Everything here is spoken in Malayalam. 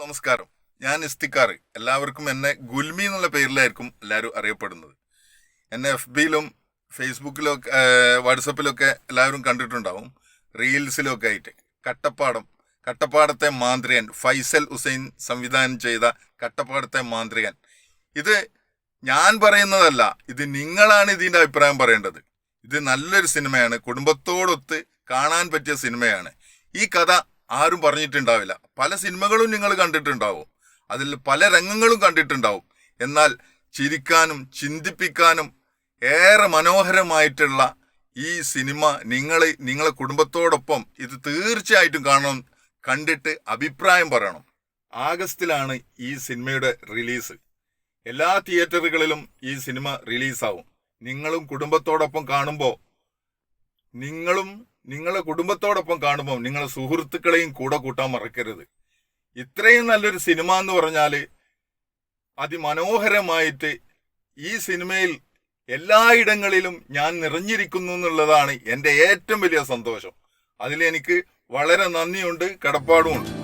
നമസ്കാരം. ഞാൻ ഇസ്തിക്കാർ. എല്ലാവർക്കും എന്നെ ഗുൽമി എന്നുള്ള പേരിലായിരിക്കും എല്ലാവരും അറിയപ്പെടുന്നത്. എന്നെ എഫ് ബിയിലും ഫേസ്ബുക്കിലൊക്കെ വാട്സപ്പിലൊക്കെ എല്ലാവരും കണ്ടിട്ടുണ്ടാവും. റീൽസിലൊക്കെ ആയിട്ട്. കട്ടപ്പാടം കട്ടപ്പാടത്തെ മാന്ത്രികൻ ഫൈസൽ ഹുസൈൻ സംവിധാനം ചെയ്ത കട്ടപ്പാടത്തെ മാന്ത്രികൻ. ഇത് ഞാൻ പറയുന്നതല്ല ഇത് നിങ്ങളാണ് ഇതിന്റെ അഭിപ്രായം പറയേണ്ടത്. ഇത് നല്ലൊരു സിനിമയാണ്. കുടുംബത്തോടൊത്ത് കാണാൻ പറ്റിയ സിനിമയാണ്. ഈ കഥ ആരും പറഞ്ഞിട്ടുണ്ടാവില്ല. പല സിനിമകളും നിങ്ങൾ കണ്ടിട്ടുണ്ടാവും. അതിൽ പല രംഗങ്ങളും കണ്ടിട്ടുണ്ടാവും. എന്നാൽ ചിരിക്കാനും ചിന്തിപ്പിക്കാനും ഏറെ മനോഹരമായിട്ടുള്ള ഈ സിനിമ നിങ്ങൾ നിങ്ങളെ കുടുംബത്തോടൊപ്പം ഇത് തീർച്ചയായിട്ടും കാണണം കണ്ടിട്ട് അഭിപ്രായം പറയണം. ആഗസ്റ്റിലാണ് ഈ സിനിമയുടെ റിലീസ്. എല്ലാ തിയേറ്ററുകളിലും ഈ സിനിമ റിലീസാവും. നിങ്ങളും കുടുംബത്തോടൊപ്പം കാണുമ്പോൾ നിങ്ങളും നിങ്ങളെ കുടുംബത്തോടൊപ്പം കാണുമ്പോൾ നിങ്ങളെ സുഹൃത്തുക്കളെയും കൂടെ കൂട്ടാൻ മറക്കരുത്. ഇത്രയും നല്ലൊരു സിനിമ എന്ന് പറഞ്ഞാൽ അതിമനോഹരമായിട്ട് ഈ സിനിമയിൽ എല്ലായിടങ്ങളിലും ഞാൻ നിറഞ്ഞിരിക്കുന്നു എന്നുള്ളതാണ് എന്റെ ഏറ്റവും വലിയ സന്തോഷം. അതിലെനിക്ക് വളരെ നന്ദിയുണ്ട് കടപ്പാടുമുണ്ട്.